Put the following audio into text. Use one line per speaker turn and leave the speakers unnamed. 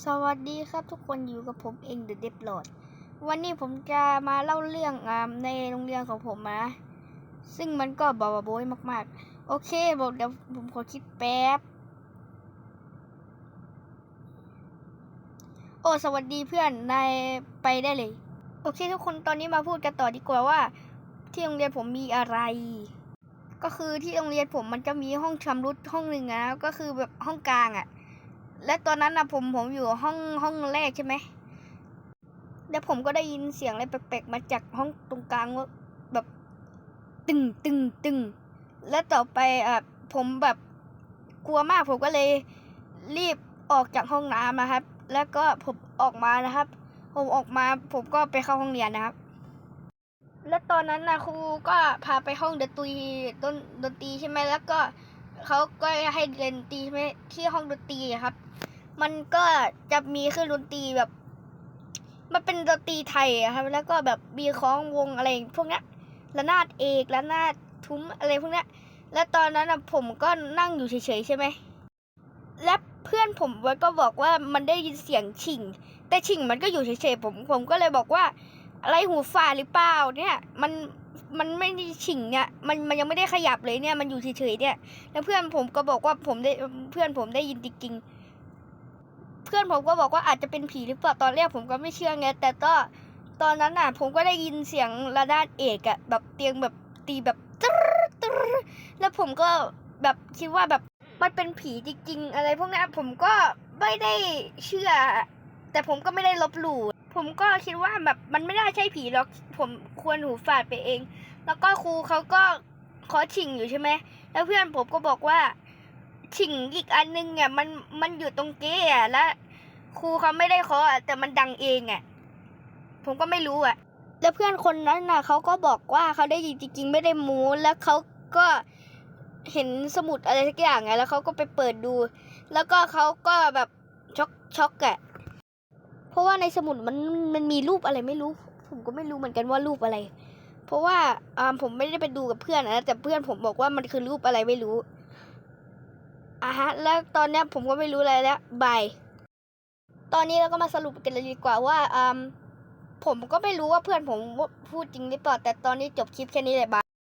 สวัสดีครับทุกคนอยู่กับผมเองเดอะเดฟลอดวันนี้ผมจะมาเล่าเรื่องอในโรงเรียนของผมนะ ซึ่งมันก็บาบาโบยมากๆ โอเคบอกเดี๋ยวผมขอคิดแป๊บ โอ้สวัสดีเพื่อนนายไปได้เลย โอเคทุกคนตอนนี้มาพูดกันต่อดีกว่าว่า ที่โรงเรียนผมมีอะไร ก็คือที่โรงเรียนผมมันจะมีห้องชำรุดห้องหนึ่งนะก็คือแบบห้องกลางอะ และตอนนั้นนะผมผมอยู่ห้องห้องแรกใช่ไหมแล้วผมก็ได้ยินเสียงอะไรแปลกๆมาจากห้องตรงกลางว่าแบบตึงตึงตึงและต่อไปอะผมแบบกลัวมากผมก็เลยรีบออกจากห้องน้ำนะครับ แล้วก็ผมออกมานะครับ ผมออกมาผมก็ไปเข้าห้องเรียนนะครับ และตอนนั้นนะครูก็พาไปห้องดนตรีดนดนตรีใช่ไหมแล้วก็ เขาก็ให้เรียนตีไหมที่ห้องดนตรีครับ มันก็จะมีเครื่องดนตรีแบบ มันเป็นดนตรีไทยครับ แล้วก็แบบมีคล้องวงอะไรพวกนี้ระนาดเอกระนาดทุ้มอะไรพวกนี้และตอนนั้นอะผมก็นั่งอยู่เฉยๆใช่ไหมและเพื่อนผมก็บอกว่ามันได้ยินเสียงฉิงแต่ฉิงมันก็อยู่เฉยๆผม ผมก็เลยบอกว่า อะไรหูฝาหรือเปล่าเนี่ย มัน มันไม่ได้ฉิงเนี่ยมันมันยังไม่ได้ขยับเลยเนี่ยมันอยู่เฉยๆเนี่ยแล้วเพื่อนผมก็บอกว่าผมได้เพื่อนผมได้ยินจริงๆเพื่อนผมก็บอกว่าอาจจะเป็นผีหรือเปล่าตอนแรกผมก็ไม่เชื่อไงแต่ก็ตอนนั้นน่ะ ผมก็ได้ยินเสียงระนาดเอกอะแบบเตียงแบบตีแบบตึ๊ดตึ๊ดแล้วผมก็แบบคิดว่าแบบมันเป็นผีจริงๆ อะไรพวกนี้ผมก็ไม่ได้เชื่อ แต่ผมก็ไม่ได้ลบหลู่ ผมก็คิดว่าแบบมันไม่น่าใช่ผีหรอกผมควรหูฝาดไปเอง แล้วก็ครูเขาก็ขอฉิงอยู่ใช่ไหมแล้วเพื่อนผมก็บอกว่าฉิงอีกอันนึงเนี่ยมันมันอยู่ตรงเก้อะแล้วครูเขาไม่ได้เคาะอะแต่มันดังเองอะผมก็ไม่รู้อะแล้วเพื่อนคนนั้นน่ะเขาก็บอกว่าเขาได้ยินจริงๆ ไม่ได้มูแล้วเขาก็เห็นสมุดอะไรสักอย่างไงแล้วเขาก็ไปเปิดดู แล้วก็เขาก็แบบช็อกช็อกอะ เพราะว่าในสมุดมันมันมีรูปอะไรไม่รู้ ผมก็ไม่รู้เหมือนกันว่ารูปอะไร เพราะว่าอ่าผมไม่ได้ไปดูกับเพื่อนนะแต่เพื่อนผมบอกว่ามันคือรูปอะไรไม่รู้อะฮะ แล้วตอนเนี้ยผมก็ไม่รู้อะไรแล้วบายตอนนี้เราก็มาสรุปกันเลยดีกว่าว่าอ่าผมก็ไม่รู้ว่าเพื่อนผมพูดจริงหรือเปล่าแต่ตอนนี้จบคลิปแค่นี้เลยบาย